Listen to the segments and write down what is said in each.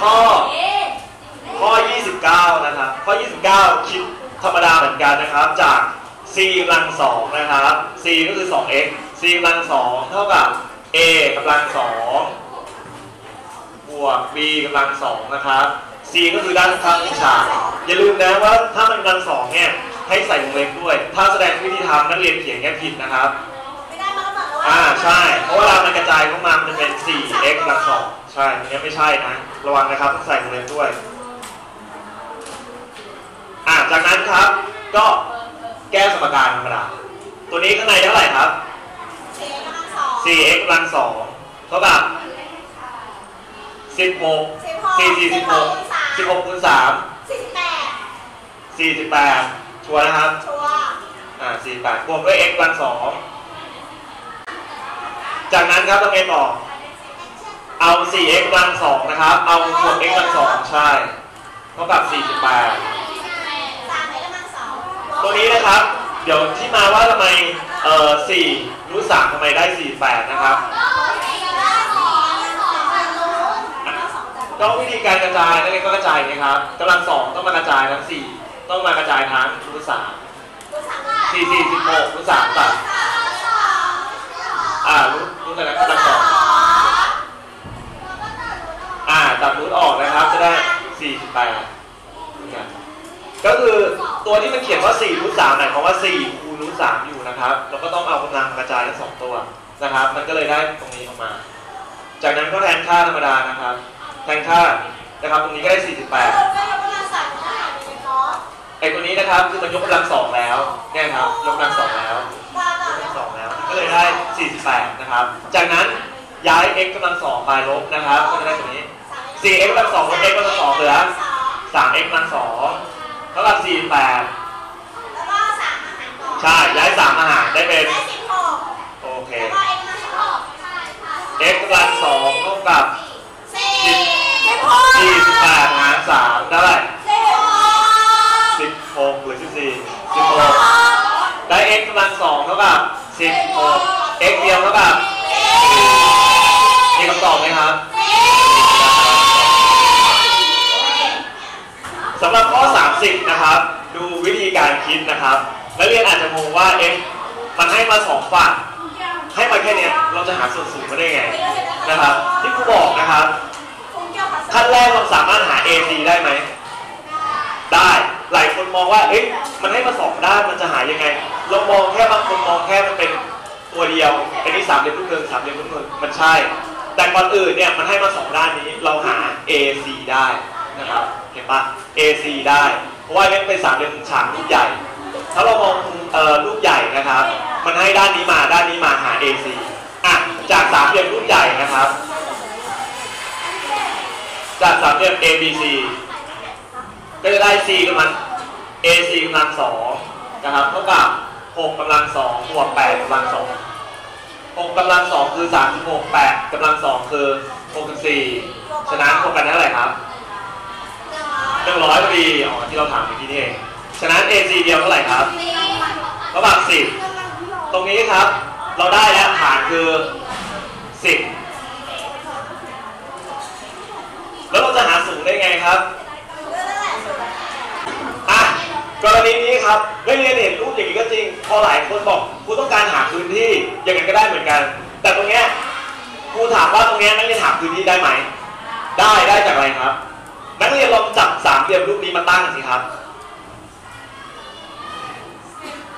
ข้อ ข้อ 29 นะครับ ข้อ 29 คิดธรรมดาเหมือนกันนะครับ จาก c กำลัง2นะครับ c ก็คือ 2x c กำลัง2เท่ากับ a กำลัง2บวก b กำลัง2นะครับ c ก็คือด้านข้างวิชาอย่าลืมนะว่าถ้ามันกำลัง2เนี่ยให้ใส่วงเล็บด้วย ถ้าแสดงวิธีทำนักเรียนเขียนแค่ผิดนะครับ ไม่ได้มันก็เหมือนกับว่าอ่าใช่ เพราะเวลามันกระจายเข้ามามันจะเป็น 4x กำลัง2 ใช่อันนี้ไม่ใช่นะ ระวังนะครับต้องใส่วงเล็บด้วย อ่าจากนั้นครับ ก็แก้สมการธรรมดา ตัวนี้ข้างในเท่าไหร่ครับเอกกำลังสอง 4x กำลัง2เท่ากับ16สิบหก4 4 16 16คูณ3สี่สิบแปด48 ชัวร์นะครับ ชัวร์อ่า48บวกด้วย x กำลัง2จากนั้นครับต้องเอ็นออก เอา 4x กำลัง2นะครับ เอาบวก x กำลัง2ใช่เท่ากับ 48สามเอกำลังสองตัวนี้นะครับ เดี๋ยวที่มาว่าทำไมเอ่อ4รูท3ทำไมได้ 48 นะครับ ก็วิธีการกระจายนั่นเองก็กระจายไงครับกำลังสองต้องมากระจายทั้ง4ต้องมากระจายทั้งรูท3 4 4 16รูท3ตัดอ่ารูทรูทอะไรนะกำลังสองอ่าตัดรูทออกนะครับ จะได้ 48ก็คือตัวที่มันเขียนว่า4รูท3หมายความว่า4คูณรูท3อยู่นะครับเราก็ต้องเอากำลังมากระจายทั้งสองตัวนะครับ มันก็เลยได้ตรงนี้ออกมา จากนั้นก็แทนค่าธรรมดานะครับ แทนค่านะครับตรงนี้ก็ได้ 48ไอ้ตัวนี้นะครับคือมันยกกำลังสองแล้วเนี่ยครับยกกำลังสองแล้วยกกำลังสองแล้วก็เลยได้ 48 นะครับ จากนั้นย้าย x กำลังสองไปลบนะครับก็จะได้ตัวนี้ 4x กำลังสองลบ x กำลังสองเหลือ 3x กำลังสองเท่ากับ48แล้วก็สามอาหารก่อนใช่ย้าย 3 อาหารได้เป็น ได้สิบหกโอเค แล้วก็เอกกำลังสอง x กำลังสองเท่ากับสี่สิบหก48หาร3ได้สิบหก16หรือ14 16 ได้ x กำลังสองเท่ากับ16 x เดียวเท่ากับมีคำตอบไหมครับ สำหรับข้อ 30 นะครับ ดูวิธีการคิดนะครับ นักเรียนอาจจะงงว่า x มันให้มาสองฝั่งให้มาแค่เนี้ยเราจะหาส่วนสูงมาได้ไงนะครับ ที่ครูบอกนะครับขั้นแรกเราสามารถหา AC ได้ไหมได้หลายคนมองว่าเอ๊ะมันให้มาสองด้านมันจะหายังไง เรามองแค่บางคนมองแค่มันเป็นตัวเดียวไอ้นี่สามเหลี่ยมลูกเรืองสามเหลี่ยมลูกเรืองมันใช่ แต่ก่อนอื่นเนี่ยมันให้มาสองด้านนี้เราหา AC ได้ นะครับ เห็นปะ AC ได้ เพราะว่าเนี่ยเป็นสามเหลี่ยมฉากลูกใหญ่ ถ้าเรามองเอ่อลูกใหญ่นะครับ มันให้ด้านนี้มาด้านนี้มาหา AC อะจากสามเหลี่ยมลูกใหญ่นะครับ จากสามเหลี่ยม ABC ก็จะได้ c กำลัง ac กำลังสองนะครับเท่ากับ6กำลังสองบวก8กำลังสอง6กำลังสองคือ 36 8กำลังสองคือ 64 ฉะนั้นรวมกันได้เท่าไหร่ครับ ดีอ๋อที่เราถามเมื่อกี้นี่เองฉะนั้น ac เดียวเท่าไหร่ครับเท่ากับตรงนี้ครับ เราได้แล้วฐานคือ10แล้วเราจะหาสูงได้ไงครับอะกรณีนี้ครับนักเรียนเห็นรูปอย่างนี้ก็จริง พอหลายคนบอกครูต้องการหาพื้นที่อย่างนั้นก็ได้เหมือนกัน แต่ตรงเนี้ยครูถามว่าตรงเนี้ยนักเรียนหาพื้นที่ได้ไหม ได้ได้จากอะไรครับ นักเรียนลองจับสามเหลี่ยมรูปนี้มาตั้งสิครับ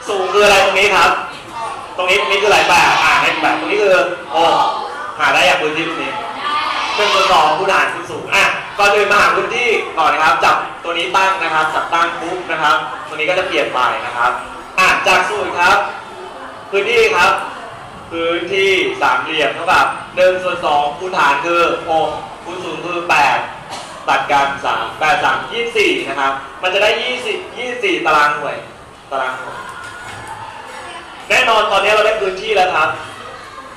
สูงคืออะไรตรงนี้ครับ ตรงนี้ตรงนี้คืออะไรแปดอ่าให้แปดตรงนี้คือโอ้หาได้อย่างพื้นที่ตรงนี้เป็นตัวสองคูณหารคูณสูงอะก่อนอื่นมาหาพื้นที่ก่อนนะครับ จับตัวนี้ตั้งนะครับ จับตั้งปุ๊บนะครับตัวนี้ก็จะเปลี่ยนไปนะครับอะจากสูตรครับ พื้นที่ครับ พื้นที่สามเหลี่ยมเท่ากับหนึ่งส่วนสองคูณฐานคือหกคูณสูงคือแปด ตัดกันสามแปดสามยี่สิบสี่นะครับ มันจะได้ยี่สิบยี่สิบสี่ตารางหน่วยตารางหน่วยแน่นอนตอนนี้เราได้พื้นที่แล้วครับ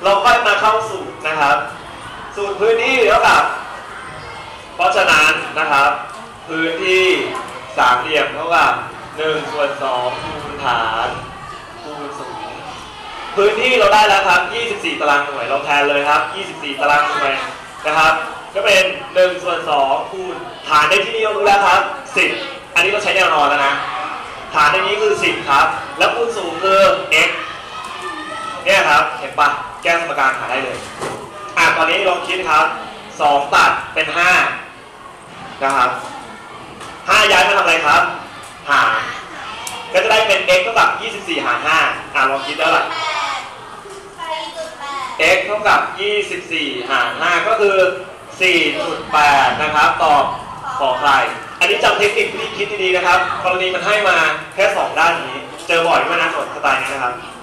เราค่อยมาเข้าสูตรนะครับ สูตรพื้นที่เท่ากับ เพราะฉะนั้นนะครับ พื้นที่สามเหลี่ยมเท่ากับ1ส่วน2คูณฐานคูณสูงพื้นที่เราได้แล้วครับ 24 ตารางหน่วย เราแทนเลยครับ 24 ตารางหน่วยนะครับ ก็เป็น1ส่วน2คูณฐานในที่นี้เรารู้แล้วครับ10อันนี้เราใช้แนวนอนแล้วนะ ฐานในนี้คือ10ครับ แล้วคูณสูงคือ x เนี่ยครับเห็นปะแก้สมการหาได้เลยอะตอนนี้ลองคิดครับ2ตัดเป็น5นะครับ5ย้ายมาทำอะไรครับ หารก็จะได้เป็น x เท่ากับ 24 หาร5อะลองคิดแล้วล่ะแปดสี่จุดแปด x เท่ากับ 24 หาร 5 ก็คือ 4.8 นะครับตอบขอใคร อันนี้จำเทคนิคที่คิดดีๆนะครับกรณีมันให้มาแค่ 2 ด้านนี้ เจอบ่อยมากนะสไตล์นี้นะครับ